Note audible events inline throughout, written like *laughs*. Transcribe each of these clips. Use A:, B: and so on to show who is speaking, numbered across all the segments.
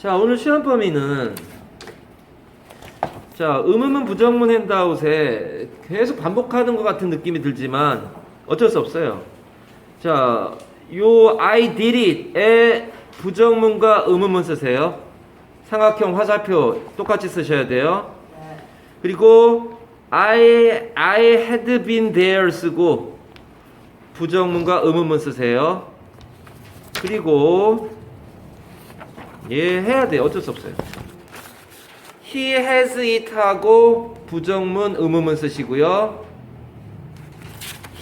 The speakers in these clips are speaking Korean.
A: 자, 오늘 시험 범위는 자, 음음은 부정문 핸드아웃에 계속 반복하는 것 같은 느낌이 들지만 어쩔 수 없어요. 자, 요 I did it의 부정문과 음음문 쓰세요. 삼각형 화살표 똑같이 쓰셔야 돼요. 그리고 I I had been there 쓰고 부정문과 음음문 쓰세요. 그리고 예 해야 돼요. 어쩔 수 없어요. He has it 하고 부정문 음음문 쓰시고요.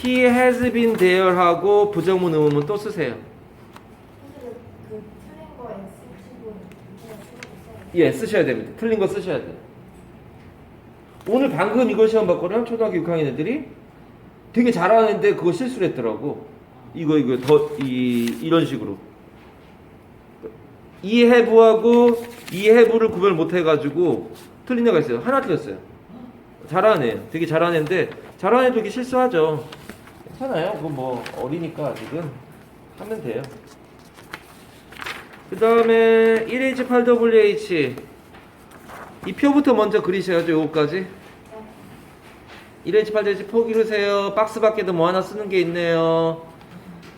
A: He has been there 하고 부정문 음음문 또 쓰세요.
B: 선생님 그 틀린 거 X7번 그냥 쓰고
A: 예, 쓰셔야 됩니다. 틀린 거 쓰셔야 돼요. 오늘 방금 이걸 시험 봤거든 초등학교 6학년 애들이 되게 잘하는데 그거 실수를 했더라고. 이거 이거 더 이 이런 식으로 이 해부하고 이 해부를 구별 못 해가지고 틀린 애가 있어요. 하나 틀렸어요. 잘하는 애예요. 되게 잘하는 애인데 잘하는 애도 이렇게 실수하죠. 괜찮아요. 그건 뭐 어리니까 아직은 하면 돼요. 그 다음에 1H8WH 이 표부터 먼저 그리셔야죠 요거까지 1H8WH 포 기르세요 박스 밖에도 뭐 하나 쓰는 게 있네요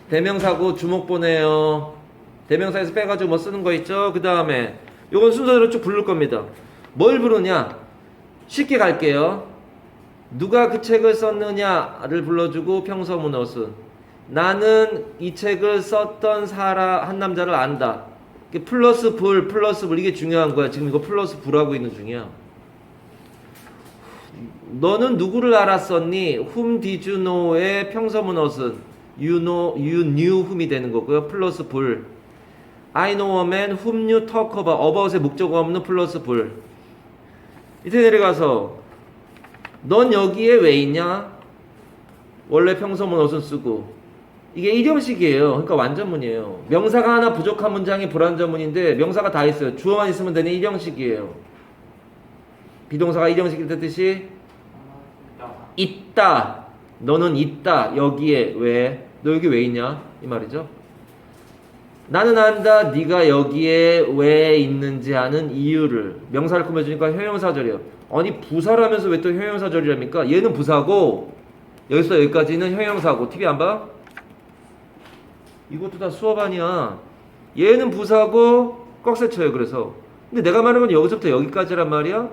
A: 대명사고 주목 보내요 대명사에서 빼가지고 뭐 쓰는 거 있죠 그 다음에 요건 순서대로 쭉 부를 겁니다 뭘 부르냐 쉽게 갈게요 누가 그 책을 썼느냐를 불러주고 평서문 어순 나는 이 책을 썼던 사람 한 남자를 안다. 플러스 불 플러스 불 이게 중요한 거야. 지금 이거 플러스 불하고 있는 중이야. 너는 누구를 알았었니? Whom did you know의 평서문 어순 you know you knew whom이 되는 거고요. 플러스 불. I know a man whom you talk about. about의 목적 없는 플러스 불. 밑에 내려가서 넌 여기에 왜 있냐? 원래 평소문 어순 쓰고 이게 일형식이에요. 그러니까 완전문이에요. 명사가 하나 부족한 문장이 불완전문인데 명사가 다 있어요. 주어만 있으면 되는 일형식이에요. 비동사가 일형식일 뜻이 있다. 너는 있다. 여기에 왜? 너 여기 왜 있냐? 이 말이죠. 나는 안다. 네가 여기에 왜 있는지 아는 이유를 명사를 꾸며주니까 형용사절이에요. 아니 부사라면서 왜 또 형용사절이랍니까? 얘는 부사고 여기서 여기까지는 형용사고 TV 안 봐? 이것도 다 수업 아니야. 얘는 부사고 꺽쇠 쳐요. 그래서 근데 내가 말하는 건 여기서부터 여기까지란 말이야.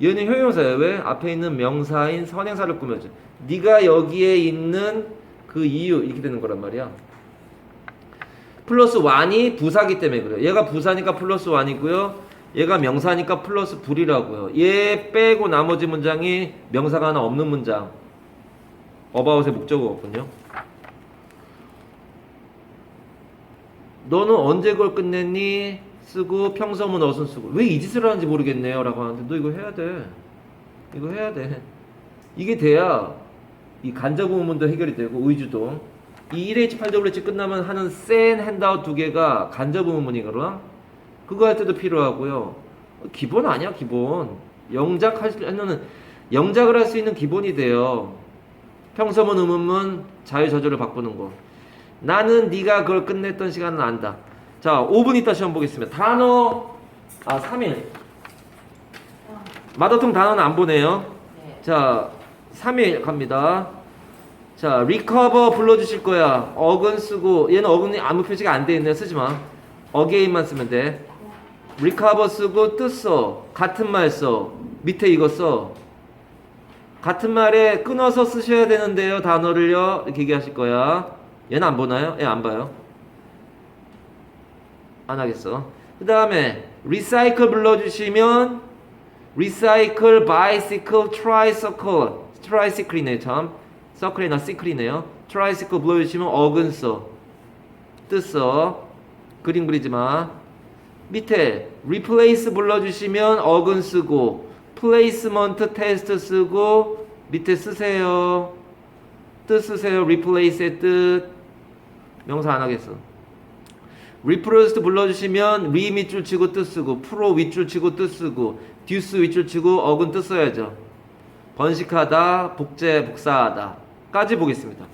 A: 얘는 형용사야. 왜? 앞에 있는 명사인 선행사를 꾸며줘. 네가 여기에 있는 그 이유 이렇게 되는 거란 말이야. 플러스 1이 부사기 때문에 그래요. 얘가 부사니까 플러스 1이고요. 얘가 명사니까 플러스 불이라고요. 얘 빼고 나머지 문장이 명사가 하나 없는 문장. 어바웃의 목적어 없군요. 너는 언제 그걸 끝냈니? 쓰고 평서문 어순 쓰고 왜 이 짓을 하는지 모르겠네요 라고 하는데 너 이거 해야 돼 이거 해야 돼 이게 돼야 이 간접 부분도 해결이 되고 의주동 이 1H8WH 끝나면 하는 센 핸드아웃 두 개가 간접 부분이거든 그거 할 때도 필요하고요. 기본 아니야 기본. 영작 하려면 영작을 할 수 있는 기본이 돼요. 평서문 음음문 자유 저절을 바꾸는 거. 나는 네가 그걸 끝냈던 시간은 안다. 자 5분 있다 시험 보겠습니다. 단어 아 3일. 마더통 단어는 안 보내요. 자 3일 갑니다 자 리커버 불러주실 거야. 어근 쓰고 얘는 어근이 아무 표시가 안 돼 있네. 쓰지마. 어게인만 쓰면 돼. 리커버 쓰고 뜻 써. 같은 말 써. 밑에 이거 써. 같은 말에 끊어서 쓰셔야 되는데요 단어를요. 이렇게 얘기하실 거야. 얘는 안 보나요? 얘 안 봐요. 안 하겠어. 그 다음에 리사이클 불러주시면 리사이클 바이시클 트라이서클 트라이시클이네요 참 서클이나 시클이네요. 트라이시클 불러주시면 어근 써. 뜻 써 그림 그리지 마. 밑에 replace 불러주시면 어근 쓰고 placement 테스트 쓰고 밑에 쓰세요. 뜻 쓰세요. replace의 뜻. 명사 안 하겠어. reproduced 불러주시면 re 밑줄 치고 뜻 쓰고 pro 윗줄 치고 뜻 쓰고 deuce 윗줄 치고 어근 뜻 써야죠. 번식하다 복제 복사하다 까지 보겠습니다.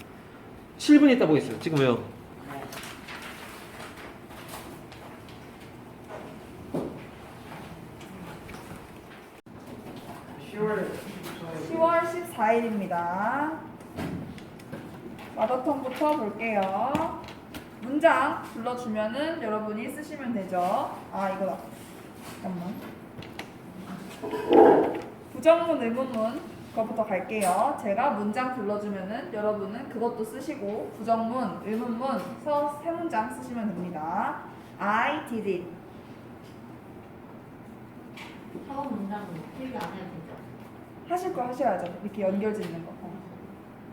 A: 7분 있다 보겠습니다. 지금요.
C: 10월
D: 14일입니다. 마더턴부터 볼게요. 문장 불러주면은 여러분이 쓰시면 되죠. 아 이거다. 잠깐만. 부정문 의문문 거부터 갈게요. 제가 문장 불러주면은 여러분은 그것도 쓰시고, 부정문, 의문문, 서 세 문장 쓰시면 됩니다. I did it.
B: 사과 문장은 필기 안 해도 되죠?
D: 하실 거 하셔야죠. 이렇게 연결 짓는 거.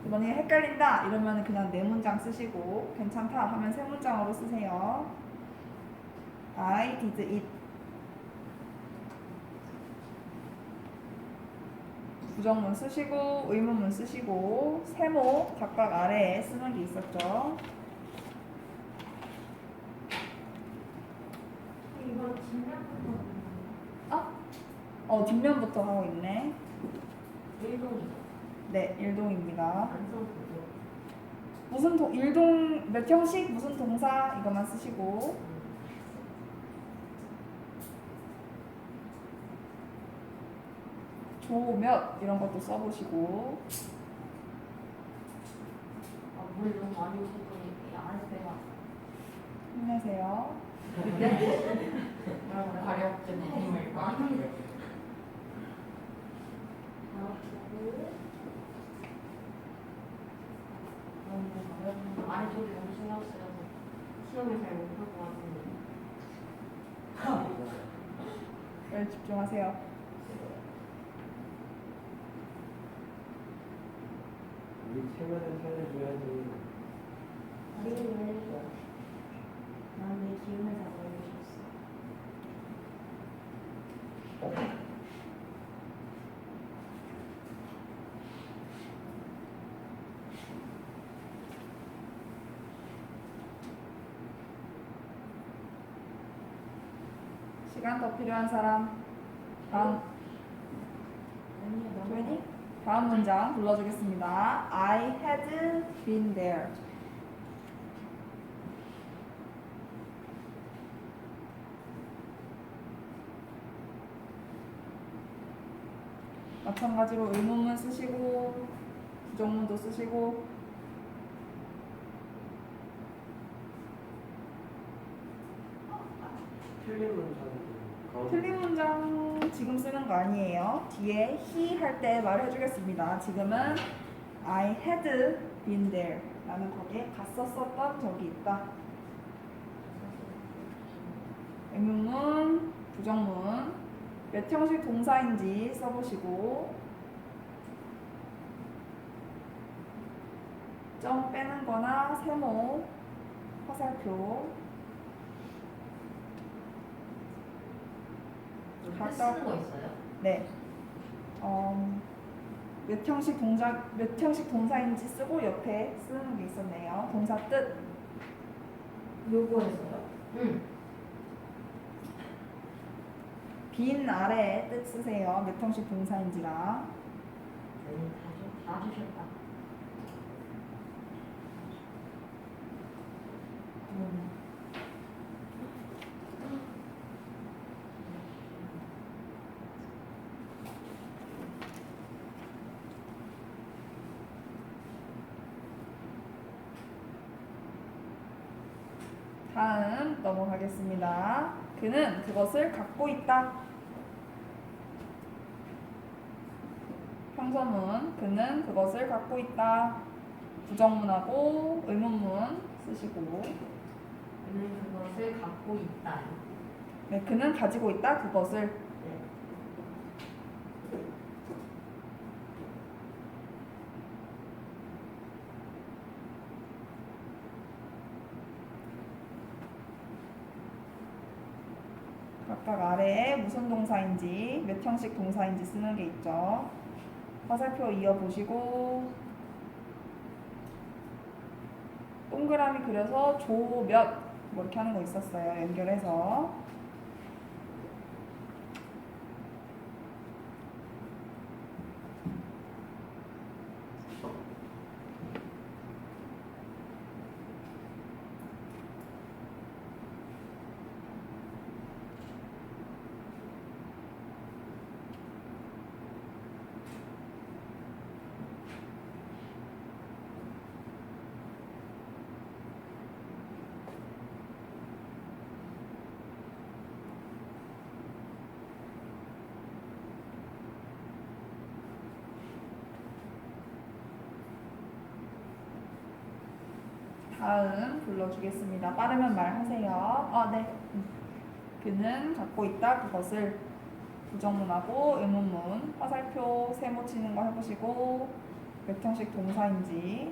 D: 만약에 헷갈린다 이러면 그냥 네 문장 쓰시고 괜찮다 하면 세 문장으로 쓰세요. I did it. 부정문 쓰시고 의문문 쓰시고 세모 각각 아래에 쓰는 게 있었죠.
B: 이거 진작부터
D: 아, 어 뒷면부터 하고 있네.
B: 일동이죠.
D: 네, 일동입니다. 무슨 동, 일동 몇 형식 무슨 동사 이것만 쓰시고 조몇 이런 것도 써보시고
B: 아, 물 너무 많이 오셨더니 안 빼가.
D: 힘내세요. *laughs*
C: 힘을까?
B: 아래 쪽이 너무 신경 쓰여서 시험을 잘 못할 것 같은데.
D: 네, 집중하세요.
C: 우리 체면은 살려줘야지.
B: 아니 왜? 난내 기운을 다 버리셨어.
D: 시간 더 필요한 사람 다음
B: 아니요 너무
D: 조연이 다음 문장 불러주겠습니다. I had been there. 마찬가지로 의문문 쓰시고 부정문도 쓰시고
C: 틀린 가운데.
D: 틀린 문장 지금 쓰는 거 아니에요. 뒤에 he 할 때 말해주겠습니다. 지금은 I had been there. 나는 거기에 갔었었던 적이 있다. 의문문, 부정문, 몇 형식 동사인지 써보시고 점 빼는 거나 세모, 화살표
B: 쓰는 거 있어요?
D: 네. 어, 몇 형식 동작 몇 형식 동사인지 쓰고 옆에 쓰는 게 있었네요. 동사 뜻.
B: 요거에서요? 응.
D: 빈 아래에 뜻 쓰세요. 몇 형식 동사인지랑.
B: 아니 다, 주, 다 주셨다. 음.
D: 다음 넘어 가겠습니다. 그는 그것을 갖고 있다. 평서문 그는 그것을 갖고 있다. 부정문하고 의문문 쓰시고
B: 그는 그것을 갖고 있다.
D: 네, 그는 가지고 있다. 그것을
B: 네.
D: 각각 아래에 무슨 동사인지 몇 형식 동사인지 쓰는 게 있죠. 화살표 이어 보시고 동그라미 그려서 조몇 뭐 이렇게 하는 거 있었어요. 연결해서 다음 불러주겠습니다. 빠르면 말하세요. 아, 네. 음. 그는 갖고 있다 그것을 부정문하고 의문문 화살표 세모 치는 거 해보시고 몇 형식 동사인지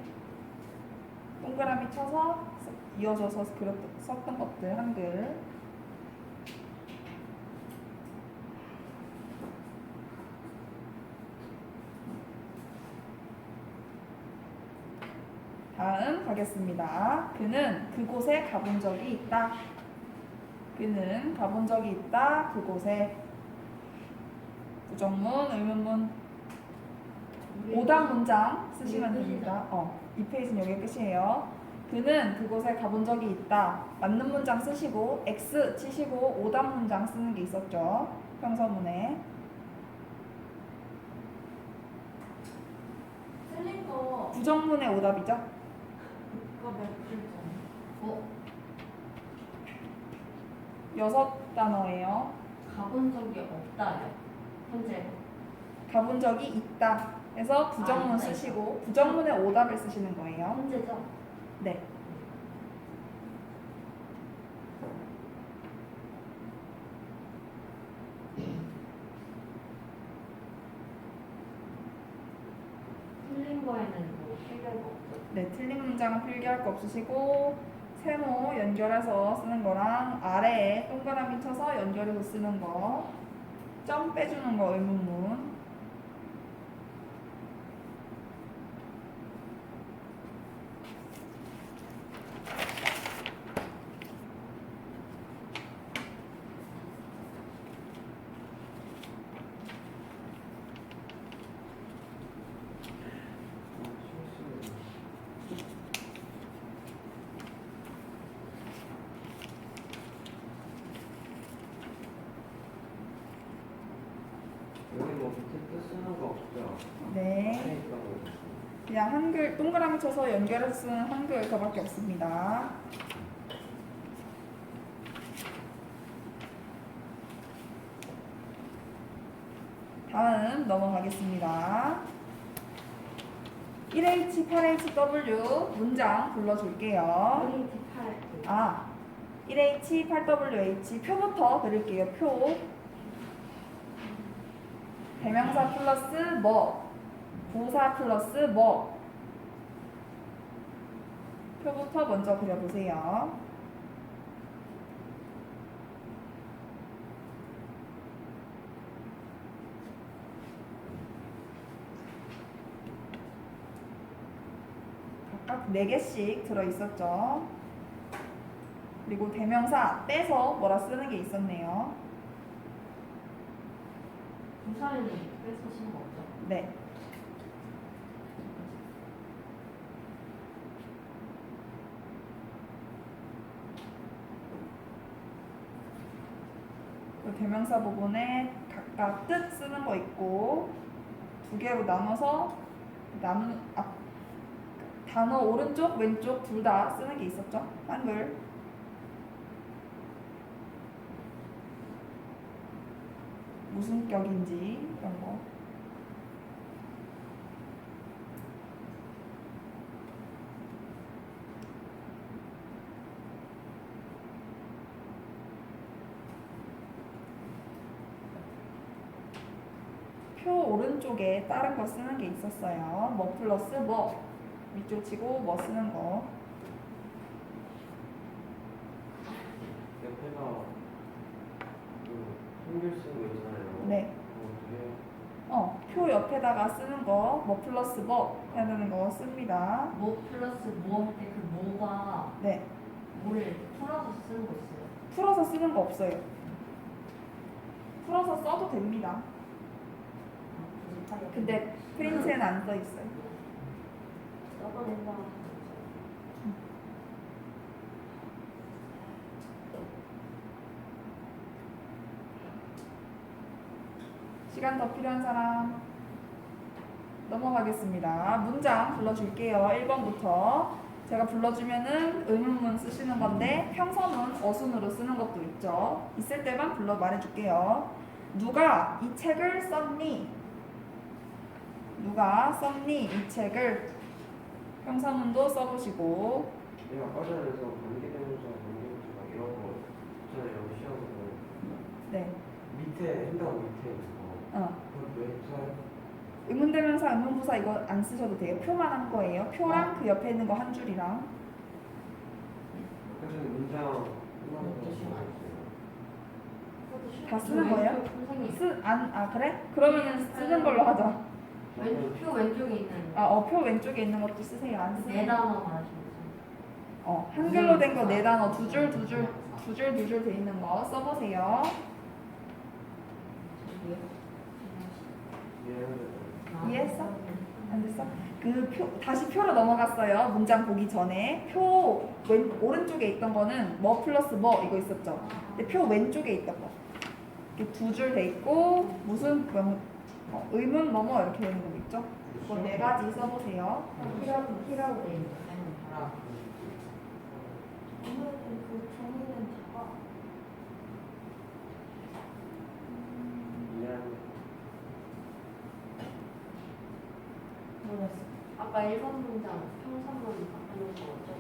D: 동그라미 쳐서 이어져서 그렸, 썼던 것들 한글 다음 가겠습니다. 그는 그곳에 가본 적이 있다. 그는 가본 적이 있다. 그곳에 부정문, 의문문, 오답 문장 쓰시면
B: 이게
D: 됩니다. 어, 이 페이지는 여기 끝이에요. 그는 그곳에 가본 적이 있다. 맞는 문장 쓰시고 X 치시고 오답 문장 쓰는 게 있었죠. 평서문에.
B: 틀린 거
D: 부정문의 오답이죠.
B: 그거 몇 글자? 어?
D: 여섯 단어예요.
B: 가본 적이 없다요. 현재
D: 가본 적이 있다. 그래서 부정문
B: 아, 있다,
D: 쓰시고 부정문의 오답을 쓰시는 거예요.
B: 현재죠?
D: 네.
B: 틀린 거에는.
D: 네, 틀린 문장은 필기할 거 없으시고 세모 연결해서 쓰는 거랑 아래에 동그라미 쳐서 연결해서 쓰는 거, 점 빼주는 거 의문문.
C: 여기 뭐 밑에 뜻 쓰는 거 없죠?
D: 네,
C: 안에 있다고.
D: 그냥 한글 동그라미 쳐서 연결해서 쓰는 한글 그거밖에 없습니다. 다음 넘어가겠습니다. 1H, 8HW 문장 불러줄게요.
B: 우리 뒷팔
D: 아, 1H, 8WH 표부터 그릴게요. 표. 대명사 플러스 뭐, 부사 플러스 뭐. 표부터 먼저 그려보세요. 각각 4개씩 들어있었죠. 그리고 대명사 빼서 뭐라 쓰는 게 있었네요.
B: 부사에는 빼서 쓰는 거 없죠.
D: 네. 그 대명사 부분에 각각 뜻 쓰는 거 있고 두 개로 나눠서 남, 아, 단어 오른쪽 왼쪽 둘 다 쓰는 게 있었죠? 한글. 무슨 격인지 이런 거 표 오른쪽에 다른 거 쓰는 게 있었어요. 뭐 플러스 뭐 위쪽 치고 뭐 쓰는 거.
C: 옆에가 그 한글 쓰는 거 있잖아요.
D: 네.
C: 어,
D: 어, 표 옆에다가 쓰는 거, 뭐 플러스 뭐 해야 되는 거 씁니다.
B: 뭐 플러스 뭐할때그 뭐가
D: 네.
B: 뭐를 풀어서 쓰는 거 있어요.
D: 풀어서 쓰는 거 없어요. 풀어서 써도 됩니다. 근데 프린트에는 안 써 있어요. 시간 더 필요한 사람 넘어가겠습니다. 문장 불러줄게요. 1번부터 제가 불러주면은 의문문 쓰시는 건데 평서문 어순으로 쓰는 것도 있죠. 있을 때만 불러 말해줄게요. 누가 이 책을 썼니? 누가 썼니? 이 책을 평서문도 써보시고
C: 내가 전에서 관계대명사, 관계대명사 이런 거 있잖아요. 시험으로
D: 네.
C: 밑에 한다고 밑에 있는 거.
D: 어.
C: 그건 왜 써요?
D: 의문대명사, 의문부사 이거 안 쓰셔도 돼요. 표만 한 거예요. 표랑 그 옆에 있는 거 한 줄이랑.
C: 그래서 문장 끝나고
D: 다 쓰는 거예요? 쓰, 안, 아, 그래? 그러면은 쓰는 걸로 하자.
B: 왼, 표 왼쪽에 있는
D: 아, 어, 표 왼쪽에 있는 것도 쓰세요. 안
B: 네
D: 쓰세요.
B: 단어 말하시는
D: 어, 한글로 된 거 네 단어 두 줄, 두 줄, 두 줄, 두 줄 돼 있는 거 써보세요. 이해했어? 안 됐어? 그 표, 다시 표로 넘어갔어요. 문장 보기 전에. 표 왼, 오른쪽에 있던 거는 뭐 플러스 뭐 이거 있었죠. 근데 표 왼쪽에 있던 거. 이렇게 두줄 돼 있고, 무슨, 뭐, 어, 의문 뭐뭐 이렇게 되는 거 있죠? 그거 네 가지 써보세요.
B: 히라고 히라고 돼 있는
D: 거그 종이는 작아.
B: 아까 1번 문장 평선문 바꾸는 거 어쩌고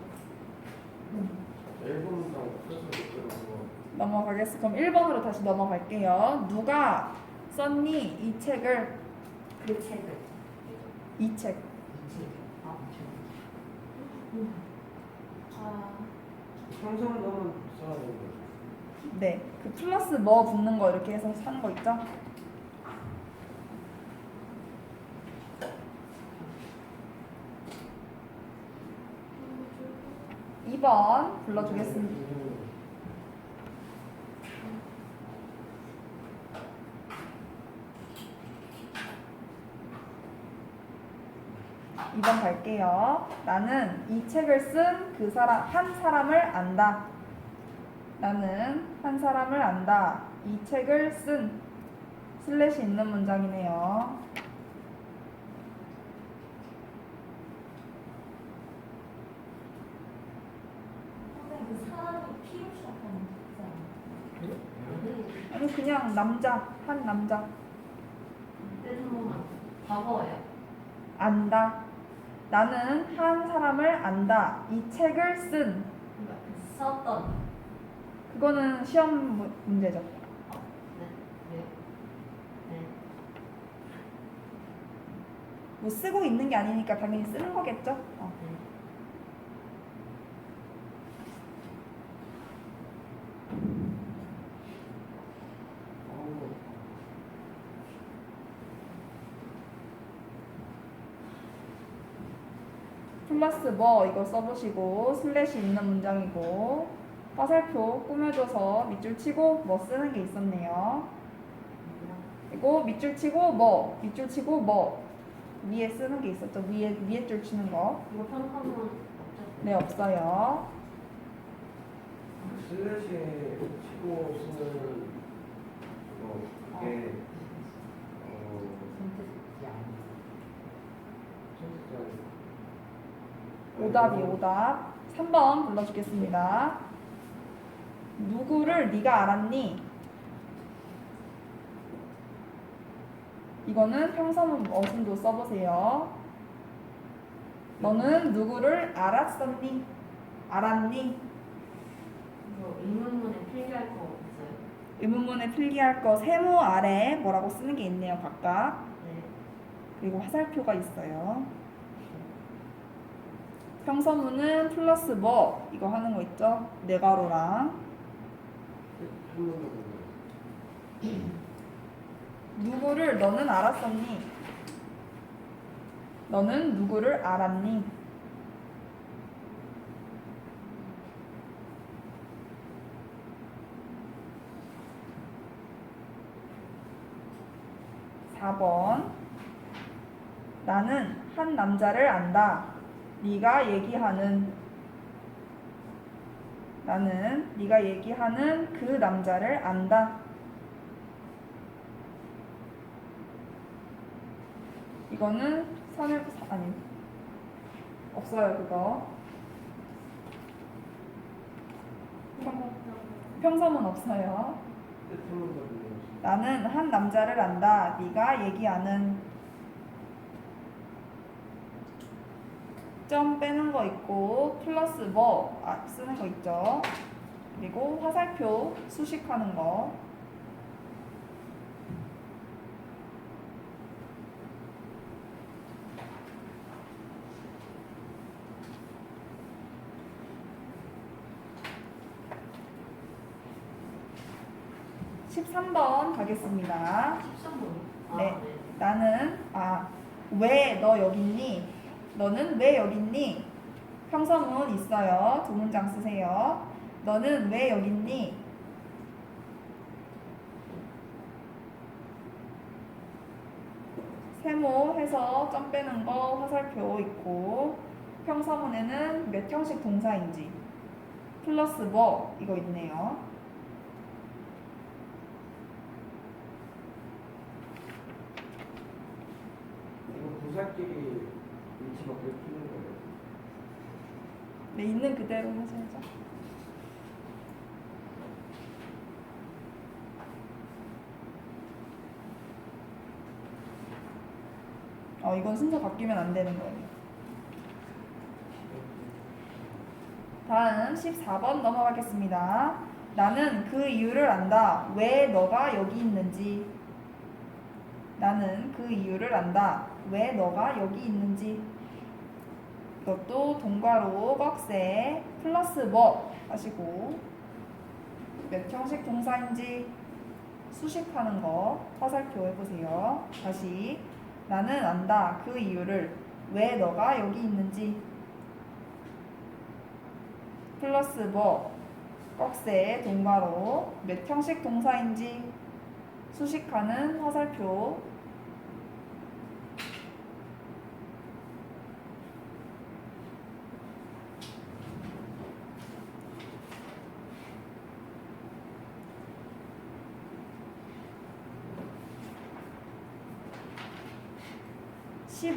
C: 일본 문장 없어서
D: 넘어가겠어. 그럼 1번으로 다시 넘어갈게요. 누가 썼니? 이 책을,
B: 그 책을
D: 이 책.
B: 아
D: 아,
C: 평성도는 써야 되는 거죠.
D: 네. 그 플러스 뭐 붙는 거 이렇게 해서 사는 거 있죠? 이번 불러주겠습니다. 2번 갈게요. 나는 이 책을 쓴 그 사람, 한 사람을 안다. 나는 한 사람을 안다. 이 책을 쓴 슬래시 있는 문장이네요.
B: 그 사람이 피로 시작하는 거잖아
D: 아니 그냥 남자, 한 남자
B: 번만 과거예요
D: 안다. 나는 한 사람을 안다. 이 책을 쓴
B: 썼던
D: 그거는 시험 무- 문제죠.
B: 네. 네. 네.
D: 뭐 쓰고 있는 게 아니니까 당연히 쓰는 거겠죠. 어.
B: 네.
C: 어우,
D: 플러스 뭐 이거 써보시고 슬래시 있는 문장이고 화살표 꾸며줘서 밑줄 치고 뭐 쓰는 게 있었네요. 그리고 밑줄 치고 뭐 밑줄 치고 뭐 위에 쓰는 게 있었죠. 위에 위에 줄 치는 거.
B: 이거 평판문 없죠?
D: 네 없어요.
C: 슬래시 치고 쓰는 거 그게 어 선택자
D: 오답이 오답. 3번 불러주겠습니다. 누구를 네가 알았니? 이거는 평서문 어순도 써보세요. 너는 누구를 알았었니? 알았니?
B: 이거 의문문에 필기할 거 없어요?
D: 의문문에 필기할 거 세모 아래 뭐라고 쓰는 게 있네요, 각각.
B: 네.
D: 그리고 화살표가 있어요. 평서문은 플러스 뭐 이거 하는 거 있죠? 네 가로랑
C: 한번더
D: 누구를 너는 알았었니? 너는 누구를 알았니? 사번 나는 한 남자를 안다. 네가 얘기하는 나는 네가 얘기하는 그 남자를 안다. 이거는 선을 아니 없어요 그거 평, 평섬은 없어요. 나는 한 남자를 안다 네가 얘기하는 점 빼는 거 있고 플러스 뭐 아, 쓰는 거 있죠. 그리고 화살표 수식하는 거. 십삼 번 가겠습니다.
B: 13번.
D: 네.
B: 아, 네.
D: 나는 아 왜 너 여기 있니? 너는 왜 여기 있니? 평서문 있어요. 두 문장 쓰세요. 너는 왜 여기 있니? 세모 해서 점 빼는 거 화살표 있고 평서문에는 몇 형식 동사인지 플러스 뭐 이거 있네요.
C: 이거 부사끼리 위치 바꾸기 키는 거예요.
D: 네, 있는 그대로 하셔야죠. 어, 이건 순서 바뀌면 안 되는 거예요. 다음 14번 넘어가겠습니다. 나는 그 이유를 안다. 왜 너가 여기 있는지. 나는 그 이유를 안다. 왜 너가 여기 있는지. 이것도 동가로 꺽쇠 플러스 뭐 하시고 몇 형식 동사인지 수식하는 거 화살표 해보세요. 다시 나는 안다 그 이유를 왜 너가 여기 있는지 플러스 뭐 꺽쇠 동가로 몇 형식 동사인지 수식하는 화살표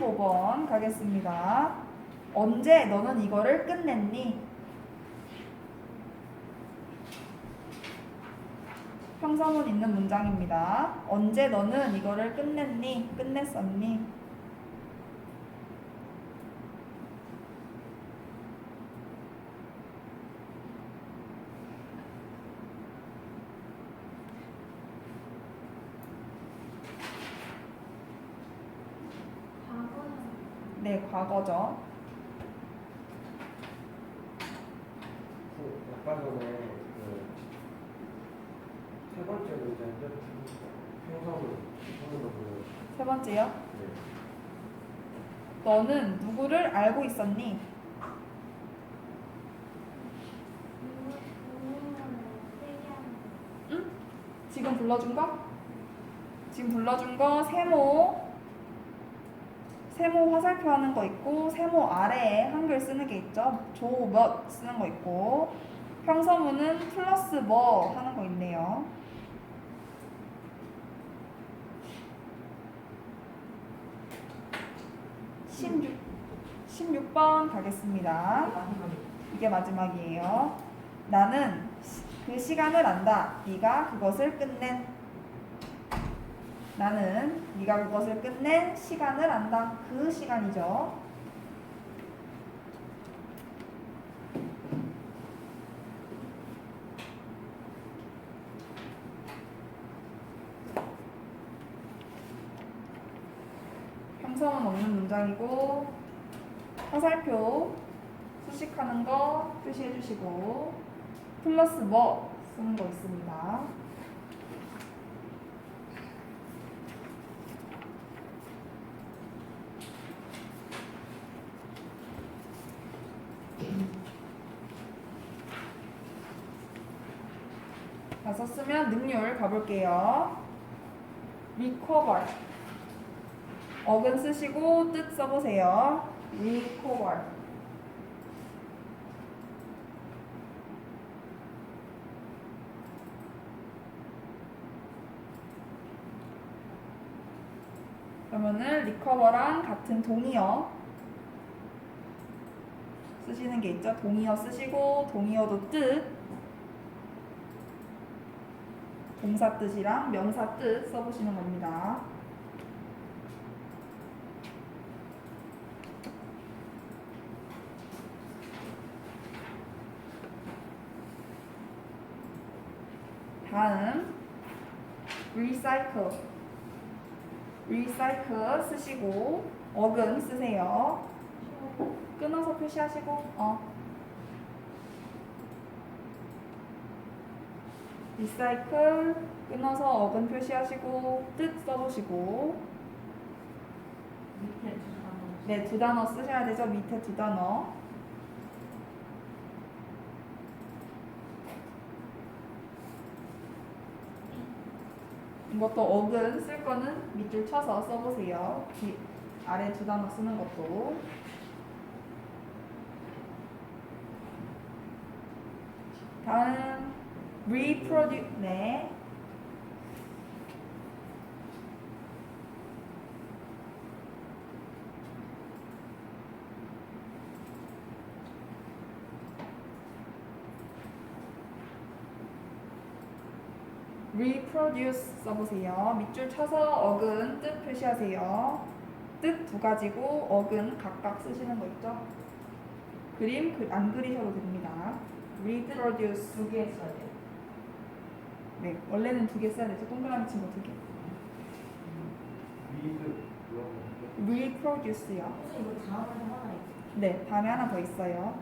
D: 15번 가겠습니다. 언제 너는 이거를 끝냈니? 평서문 있는 문장입니다. 언제 너는 이거를 끝냈니? 끝냈었니?
B: 과거는
D: 네, 과거죠.
C: 그 아까 전에 그세 번째 문제인데 평소문 하는 거 보면
D: 세 번째요.
C: 네.
D: 너는 누구를 알고 있었니? 응? 지금 불러준 거? 지금 불러준 거 세모 세모 화살표 하는 거 있고 세모 아래에 한글 쓰는 게 있죠. 조 몇 쓰는 거 있고 평서문은 플러스 뭐 하는 거 있네요. 십육 16번 가겠습니다. 이게 마지막이에요. 나는 시- 그 시간을 안다. 네가 그것을 끝낸. 나는 네가 그것을 끝낸 시간을 안다. 그 시간이죠. 형성은 없는 문장이고 화살표 수식하는 거 표시해 주시고 플러스 뭐 쓰는 거 있습니다. 다 썼으면 능률 가볼게요. recover 어근 쓰시고 뜻 써보세요. recover 그러면은 recover랑 같은 동의어 쓰시는 게 있죠. 동의어 쓰시고 동의어도 뜻 동사 뜻이랑 명사 뜻 써보시는 겁니다. 다음 recycle recycle 쓰시고 어근 쓰세요. 끊어서 표시하시고 어. Recycle 끊어서 어근 표시하시고 뜻 써보시고.
B: 밑에 두 단어.
D: 네 두 단어 쓰셔야 되죠. 밑에 두 단어. 이것도 어근 쓸 거는 밑줄 쳐서 써보세요. 뒤, 아래 두 단어 쓰는 것도. 다음 reproduce 네 reproduce 써보세요. 밑줄 쳐서 어근 뜻 표시하세요. 뜻 두 가지고 어근 각각 쓰시는 거 있죠? 그림 그- 안 그리셔도 됩니다. reproduce
B: 두 개 써야 돼요.
D: 네 원래는 두 개 써야 되죠. 동그라미 친거 두 개. reproduce요.
B: 혹시 이거 다음에 하나 있어?
D: 네 다음에 하나 더 있어요.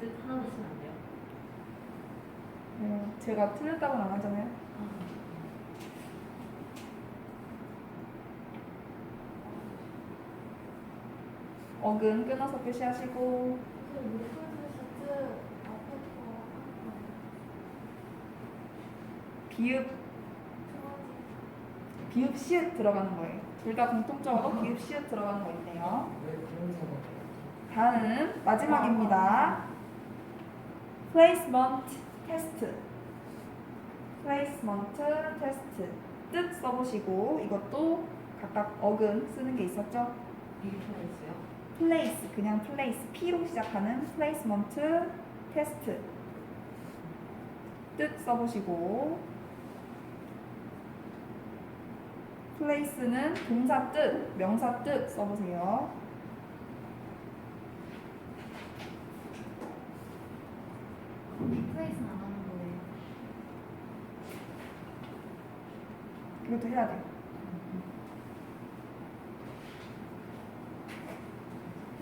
B: 뜻 하나 쓰면 안 돼요?
D: 네, 제가 틀렸다고는 안 하잖아요. 어근 끊어서 표시하시고
B: 근데 우리 풀스 앞에 거
D: 비읍 비읍 시읒 들어가는 거예요. 둘 다 공통적으로 비읍 시읒 들어가는 거 있네요. 다음 마지막입니다. placement test. placement test. 뜻 써보시고 이것도 각각 어근 쓰는 게 있었죠? place 그냥 place P로 시작하는 placement test. 뜻 써보시고 place는 동사 뜻, 명사 뜻 써보세요.
B: 플레이스는 안 하는 거예요.
D: 이것도 해야 돼요.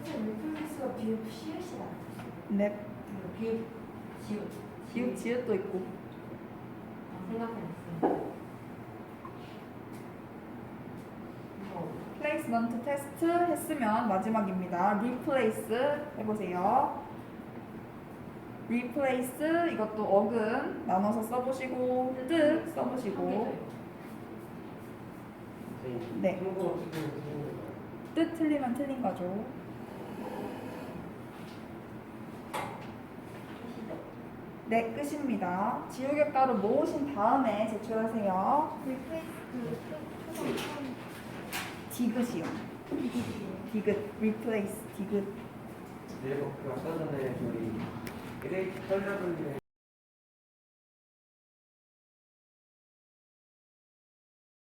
B: 선생님 리플레이스가 비읍 시읒이라
D: 넵.
B: 비읍 지읒
D: 비읍 지읒도 있고.
B: 아, 생각해냈어요. 이거
D: 플레이스먼트 테스트 했으면 마지막입니다. replace 해보세요. replace 이것도 어근 나눠서 써보시고 뜻 써보시고 네. 뜻 틀리면 틀린 거죠. 네 끝입니다. 지우개가루 모으신 다음에 제출하세요. 디귿이요. 디귿 replace 디귿
C: 그 아까 전에 저희 LH 털자분들에